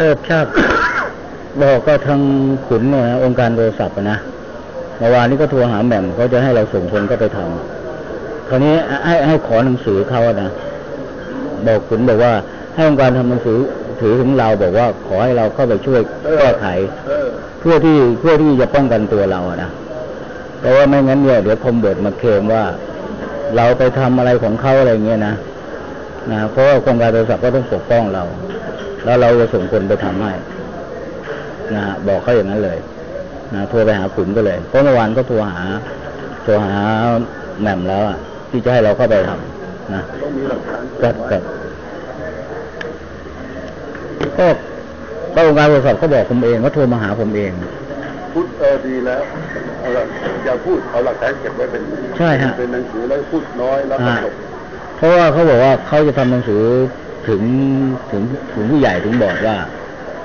เออชาติบอกก็ทางขุนเนี่ยนะองค์การโทรศัพท์นะเมื่อวานนี้ก็โทรหาแหม่มเขาจะให้เราส่งคนก็ไปทำคราวนี้ให้ให้ขอหนังสือเขาอะนะบอกขุนบอกว่า ให้องค์การทำหนังสือถือถึงเราบอกว่าขอให้เราเข้าไปช่วยแก้ไขเพื่อที่เพื่อที่จะป้องกันตัวเราอะนะเพราะว่าไม่งั้นเนี่ยเดี๋ยวคอมเบิร์ดมาเคลมว่า เราไปทำอะไรของเขาอะไรเงี้ยนะนะเพราะว่าโครงการโทรศัพท์ก็ต้องปกป้องเรา แล้วเราจะส่งคนไปทำให้นะฮะบอกเขาอย่างนั้นเลยนะโทรไปหาขุนก็เลยเพราะเมื่อวานก็โทรหาโทรหาแหม่มแล้วอะที่จะให้เราเข้าไปทำนะต้องมีหลักฐานกับกับก็ก็องค์การโทรศัพท์เขาบอกผมเองเขาโทรมาหาผมเองพูดเออดีแล้วเอาละอย่าพูดเอาหลักฐานเก็บไว้เป็นใช่ฮะเป็นหนังสือแล้วพูดน้อยแล้วก็อ่าจบเพราะว่าเขาบอกว่าเขาจะทำหนังสือ ถึงถึงถึงผู้ใหญ่ถึงบอกว่า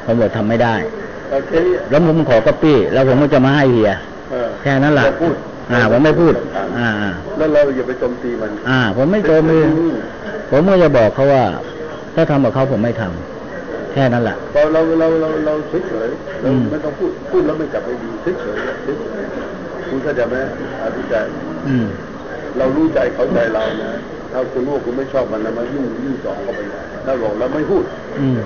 เขาบอกทำไม่ได้โอเคแล้วผมขอก๊อปปี้ แล้วผมก็จะมาให้เฮียเออแค่นั้นแหละอย่าพูดอ่า ผมไม่พูดอ่าอ่า แล้วเราอย่าไปโจมตีมัน อ่า ผมไม่โจมตีผมก็จะบอกเขาว่า ถ้าทำกับเขาผมไม่ทำแค่นั้นแหละเราเราเราเราเราเฉยเฉยๆเราอืมไม่ต้องพูดพูดแล้วไม่จับไม่ดีเฉยเฉยๆเฉยๆคุณเข้าใจไหมอธิการอืมเรารู้ใจเข้าใจเรานะ ถ้าคุณรู้ว่าคุณไม่ชอบมันนะมันยิ่งยิ่งสองเข้าไปใหญ่ถ้าบอกแล้วไม่พูดอืม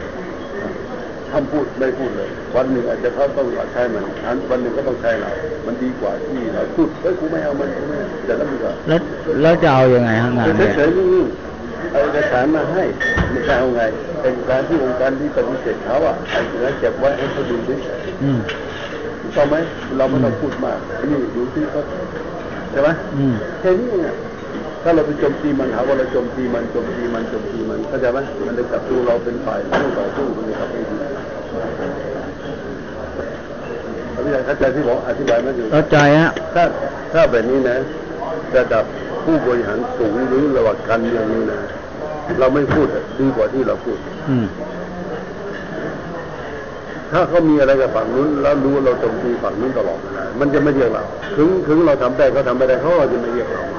ห้ามพูดไม่พูดเลย วันหนึ่งอาจจะเขาต้องใช้มันอันวันหนึ่งก็ต้องใช้เรามันดีกว่าที่เราพูดเฮ้ยกูไม่เอามันกูไม่เอาแต่แล้วมันก็แล้วแล้วจะเอายังไงฮะงานเฉเนี่ยยเฉยๆนิ่งๆเอาเอกสารมาให้ไม่ใช่เอาไงเอกสารที่องค์การที่ปฏิเสธเขาอะไอ้เอกสารเก็บไว้ให้เขาดูดิอืมถูกต้องไหมเราไม่ต้องพูดมากนี่ดูที่เขาใช่ไหมอืมแค่นี้เองอะ ถ้าเราไปโจมตีมันหาว่าเราโจมตีมันโจมตีมันโจมตีมันเข้าใจไหมมันจะกลับดูเราเป็นฝ่ายผู้ต่อสู้มันจะกลับไม่ดีอธิบายเข้าใจที่บอกอธิบายไหมอยู่เข้าใจฮะถ้าถ้าแบบนี้นะระดับผู้บริหารสูงหรือระดับการเมืองนี่นะเราไม่พูดอะดีกว่าที่เราพูด อืมถ้าเขามีอะไรกับฝั่งนู้น แล้วรู้ว่าเราโจมตีฝั่งนู้นตลอดเวลามันจะไม่เรียกเรา ถึงถึงเราทำได้เขาทำไม่ได้เขาก็จะไม่เรียกเรามา